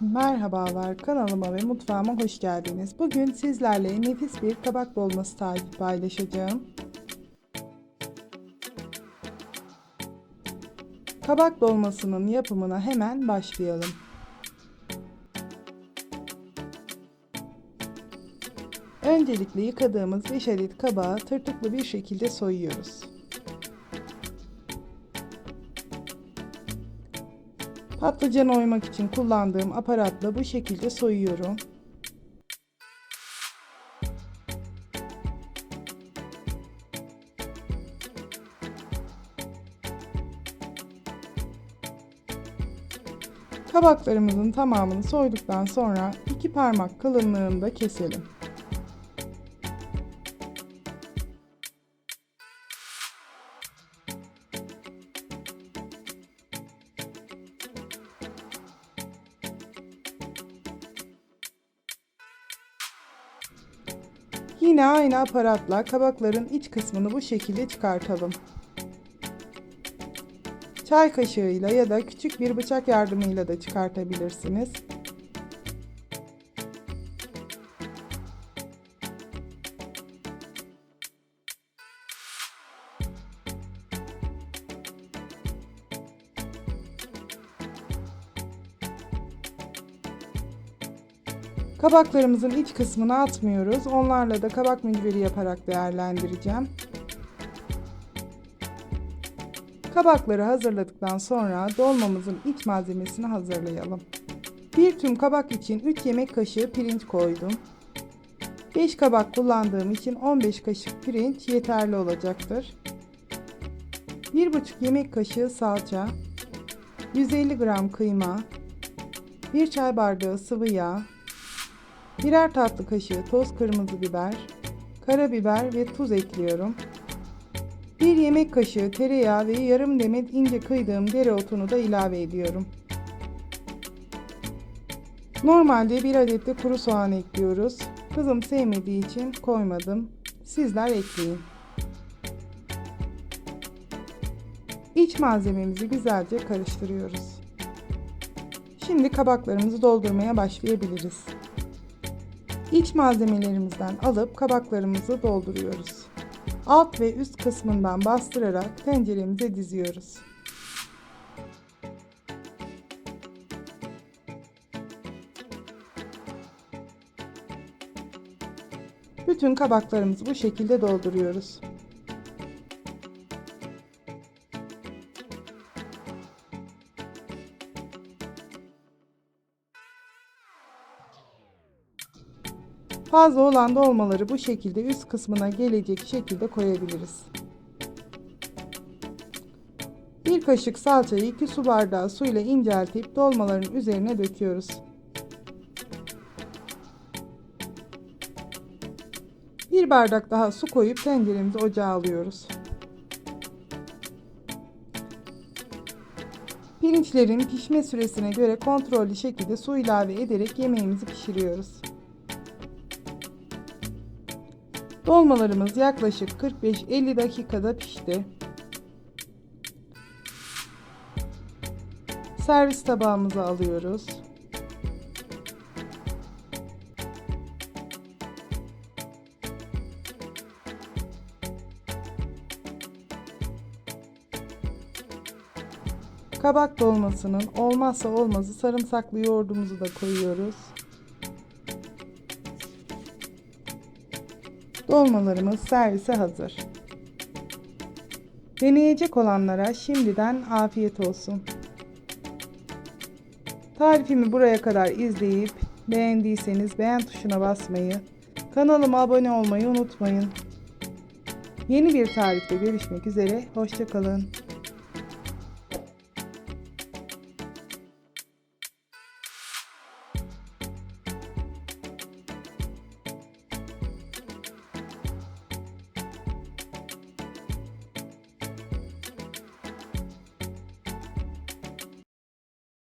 Merhabalar kanalıma ve mutfağıma hoş geldiniz. Bugün sizlerle nefis bir kabak dolması tarifi paylaşacağım. Kabak dolmasının yapımına hemen başlayalım. Öncelikle yıkadığımız 5 adet kabağı tırtıklı bir şekilde soyuyoruz. Patlıcan oymak için kullandığım aparatla bu şekilde soyuyorum. Kabaklarımızın tamamını soyduktan sonra iki parmak kalınlığında keselim. Yine aynı aparatla kabakların iç kısmını bu şekilde çıkartalım. Çay kaşığıyla ya da küçük bir bıçak yardımıyla da çıkartabilirsiniz. Kabaklarımızın iç kısmını atmıyoruz. Onlarla da kabak mücveri yaparak değerlendireceğim. Kabakları hazırladıktan sonra dolmamızın iç malzemesini hazırlayalım. Bir tüm kabak için 3 yemek kaşığı pirinç koydum. 5 kabak kullandığım için 15 kaşık pirinç yeterli olacaktır. 1,5 yemek kaşığı salça, 150 gram kıyma, 1 çay bardağı sıvı yağ, birer tatlı kaşığı toz kırmızı biber, karabiber ve tuz ekliyorum. 1 yemek kaşığı tereyağı ve yarım demet ince kıydığım dereotunu da ilave ediyorum. Normalde bir adet de kuru soğan ekliyoruz. Kızım sevmediği için koymadım. Sizler ekleyin. İç malzememizi güzelce karıştırıyoruz. Şimdi kabaklarımızı doldurmaya başlayabiliriz. İç malzemelerimizden alıp kabaklarımızı dolduruyoruz. Alt ve üst kısmından bastırarak tenceremize diziyoruz. Bütün kabaklarımızı bu şekilde dolduruyoruz. Fazla olan dolmaları bu şekilde üst kısmına gelecek şekilde koyabiliriz. Bir kaşık salçayı 2 su bardağı suyla inceltip dolmaların üzerine döküyoruz. Bir bardak daha su koyup tenceremizi ocağa alıyoruz. Pirinçlerin pişme süresine göre kontrollü şekilde su ilave ederek yemeğimizi pişiriyoruz. Dolmalarımız yaklaşık 45-50 dakikada pişti. Servis tabağımıza alıyoruz. Kabak dolmasının olmazsa olmazı sarımsaklı yoğurdumuzu da koyuyoruz. Dolmalarımız servise hazır. Deneyecek olanlara şimdiden afiyet olsun. Tarifimi buraya kadar izleyip beğendiyseniz beğen tuşuna basmayı, kanalıma abone olmayı unutmayın. Yeni bir tarifte görüşmek üzere, hoşçakalın.